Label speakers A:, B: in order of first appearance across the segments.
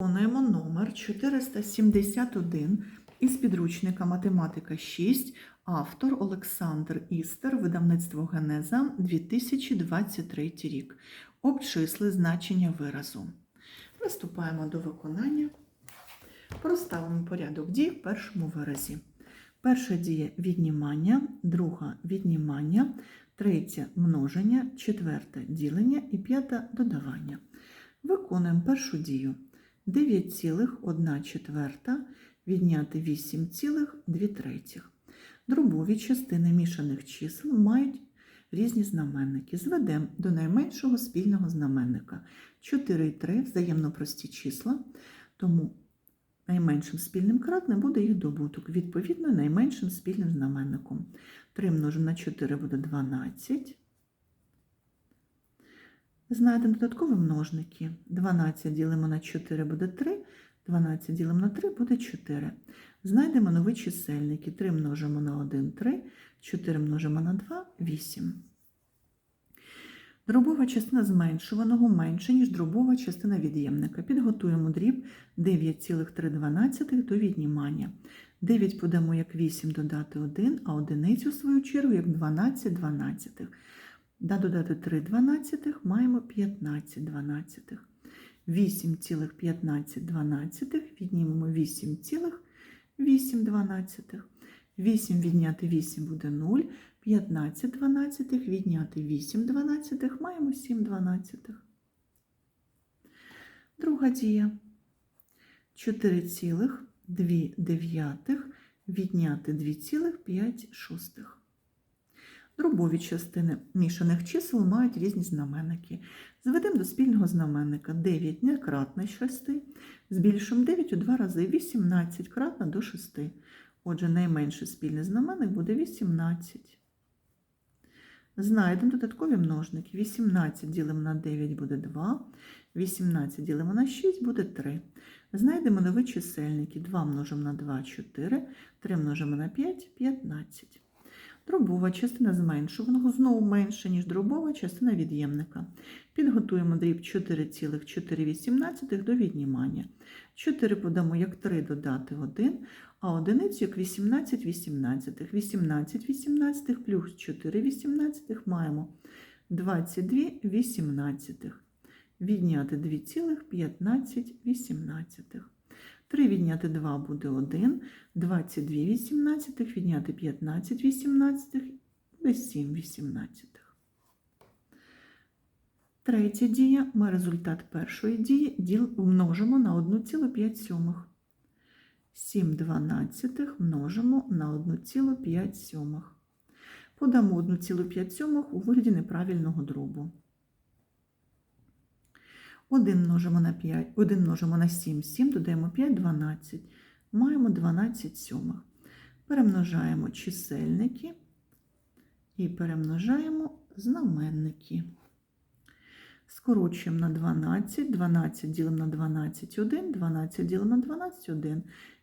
A: Виконуємо номер 471 із підручника Математика 6, автор Олександр Істер, видавництво Генеза 2023 рік. Обчисли значення виразу. Приступаємо до виконання. Проставимо порядок дій в першому виразі. Перша дія віднімання, друга віднімання, третя множення, четверта ділення і п'ята додавання. Виконуємо першу дію. 9,1 четверта відняти 8,2 третіх. Дробові частини мішаних чисел мають різні знаменники. Зведемо до найменшого спільного знаменника. 4 і 3 взаємно прості числа, тому найменшим спільним кратним буде їх добуток, відповідно найменшим спільним знаменником. 3 множимо на 4 буде 12. Знайдемо додаткові множники. 12 ділимо на 4 буде 3, 12 ділимо на 3 буде 4. Знайдемо нові чисельники. 3 множимо на 1 3, 4 множимо на 2 8. Дробова частина зменшуваного менше, ніж дробова частина від'ємника. Підготуємо дріб 9,3 до віднімання. 9 подамо як 8 додати 1, а одиницю, в свою чергу, як 12 дванадцятих. Да додати 3 дванадцятих маємо 15 дванадцятих. 8,15 дванадцятих віднімемо 8,8 дванадцятих. 8 відняти 8 буде 0, 15 дванадцятих відняти 8 дванадцятих маємо 7 дванадцятих. Друга дія. 4,2 дев'ятих відняти 2,5 шостих. Дробові частини мішаних чисел мають різні знаменники. Зведемо до спільного знаменника 9 не кратне 6, збільшимо 9 у два рази 18 кратно до 6. Отже, найменший спільний знаменник буде 18. Знайдемо додаткові множники. 18 ділимо на 9 буде 2, 18 ділимо на 6 буде 3. Знайдемо нові чисельники. 2 множимо на 2 4, 3 множимо на 5 15. Дробова частина зменшуваного знову менше, ніж дробова частина від'ємника. Підготуємо дріб 4,418 до віднімання. 4 подамо як 3 додати 1, а одиницю як 18 18. 18 18 плюс 4 18 маємо 22 18. Відняти 2,15 3 відняти 2 буде 1, 22 18, відняти 15 18, буде 7 18. Третя дія. Ми результат першої дії діл множимо на 1,5 сьомих. 7 дванадцятих множимо на 1,5 сьомих. Подамо 1,5 сьомих у вигляді неправильного дробу. 1 множимо на 5, 1 множимо на 7, 7 додаємо 5, 12. Маємо 12 сьомих. Перемножаємо чисельники і перемножаємо знаменники. Скорочуємо на 12, 12 ділимо на 12, 1, 12 ділимо на 12, 1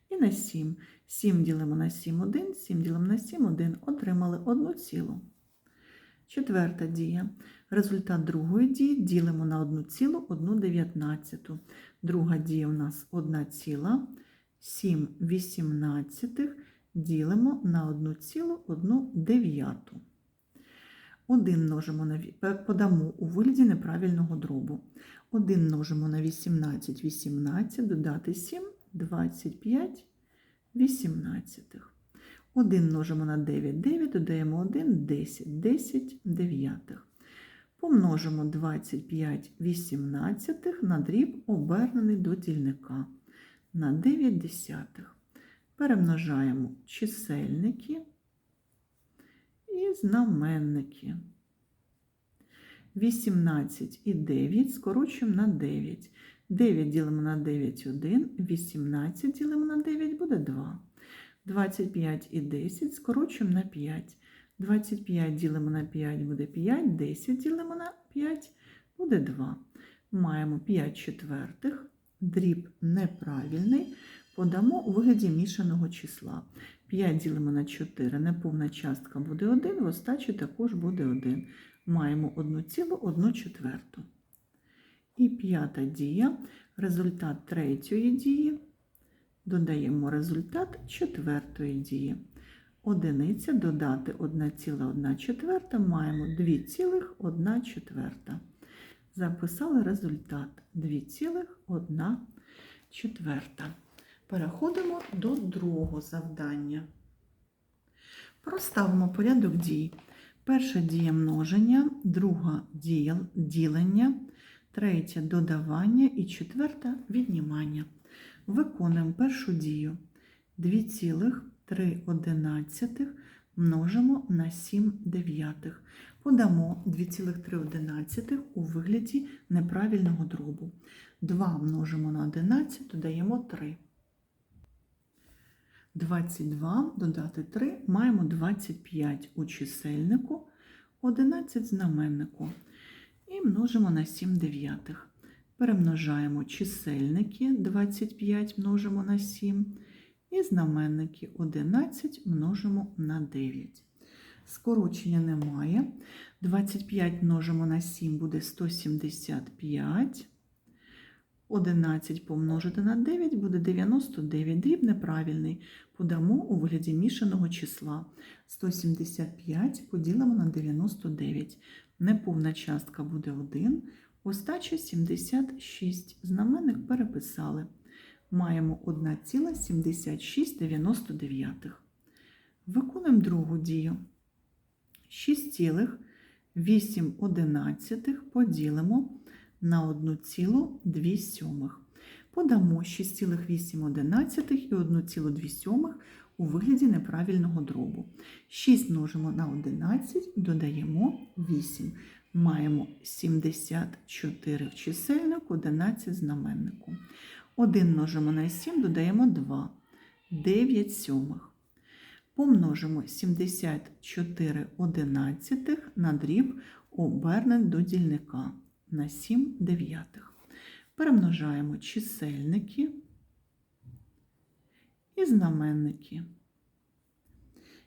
A: і на 7. 7 ділимо на 7, 1, 7 ділимо на 7, 1. Отримали 1 цілу. Четверта дія. Результат другої дії ділимо на 1 цілу 1 дев'ятнадцяту. Друга дія у нас 1 ціла 7 вісімнадцятих ділимо на 1 цілу 1 дев'яту. 1 множимо на подамо у вигляді неправильного дробу. 1 множимо на 18 18, додати 7 25 18. 1 множимо на 9 9, додаємо 1 10 10 дев'ятих. Помножимо 25 18 на дріб, обернений до дільника на 9 десятих. Перемножаємо чисельники і знаменники. 18 і 9 скорочуємо на 9. 9 ділимо на 9 1, 18 ділимо на 9 буде 2. 25 і 10 скорочуємо на 5. 25 ділимо на 5 буде 5, 10 ділимо на 5 буде 2. Маємо 5 четвертих, дріб неправильний, подамо у вигляді мішаного числа. 5 ділимо на 4, неповна частка буде 1, в остачі також буде 1. Маємо 1 цілу 1 четверту. І п'ята дія. результат третьої дії, додаємо результат четвертої дії. Одиниця додати 1,1 четверта, маємо 2,1 четверта. Записали результат 2,1 четверта. Переходимо до другого завдання. Проставимо порядок дій. Перша дія множення, друга дія ділення, третя додавання і четверта віднімання. Виконуємо першу дію. 2,3 множимо на 7 дев'ятих. Подамо 2,3 у вигляді неправильного дробу. 2 множимо на 11, додаємо 3. 22 додати 3 маємо 25 у чисельнику, 11 знаменнику. І множимо на 7 дев'ятих. Перемножаємо чисельники 25 множимо на 7 і знаменники 11 множимо на 9. Скорочення немає. 25 множимо на 7 буде 175. 11 помножити на 9 буде 99. Дріб неправильний. Подамо у вигляді мішаного числа. 175 поділимо на 99. Неповна частка буде 1. Остача 76. Знаменник переписали. Маємо 1,7699. Виконуємо другу дію. 6,8 поділимо на 1,2. Подамо 6,8 і 1,2 у вигляді неправильного дробу. 6 множимо на 11, додаємо 8. Маємо 74 в чисельнику, 11 в знаменнику. 1 множимо на 7, додаємо 2. 9 сьомих. Помножимо 74 одинадцятих на дріб обернен до дільника на 7 дев'ятих. Перемножаємо чисельники і знаменники.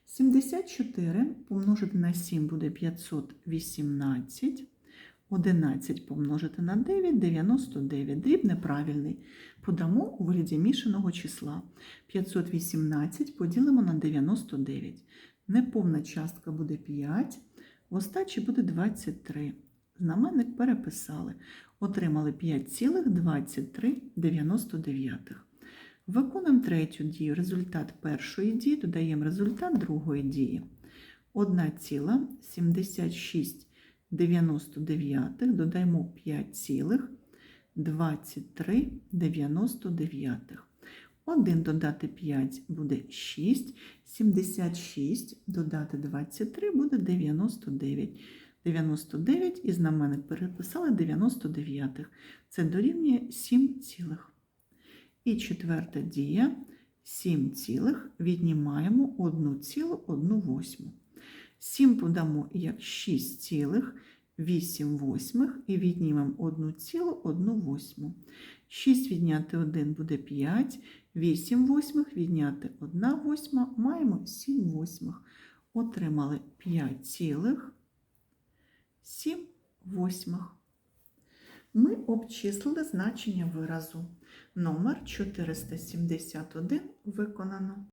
A: 74 помножити на 7 буде 518. 11 помножити на 9 99. Дріб неправильний. Подамо у вигляді мішаного числа. 518 поділимо на 99. Неповна частка буде 5, в остачі буде 23. Знаменник переписали. Отримали 5,2399. Виконуємо третю дію. Результат першої дії додаємо результат другої дії. 1,7699 додаємо 5,2399. 1 додати 5 буде 6, 76 додати 23 буде 99. 99 і знаменник переписали 99. Це дорівнює 7 цілих. І четверта дія 7 цілих віднімаємо 1,1 7 подамо як 6 цілих 8 восьмих і віднімемо 1,1 6 відняти 1 буде 5, 8 восьмих відняти 1 восьма, маємо 7 восьмих. Отримали 5 цілих 7 восьмих. Ми обчислили значення виразу. Номер 471 виконано.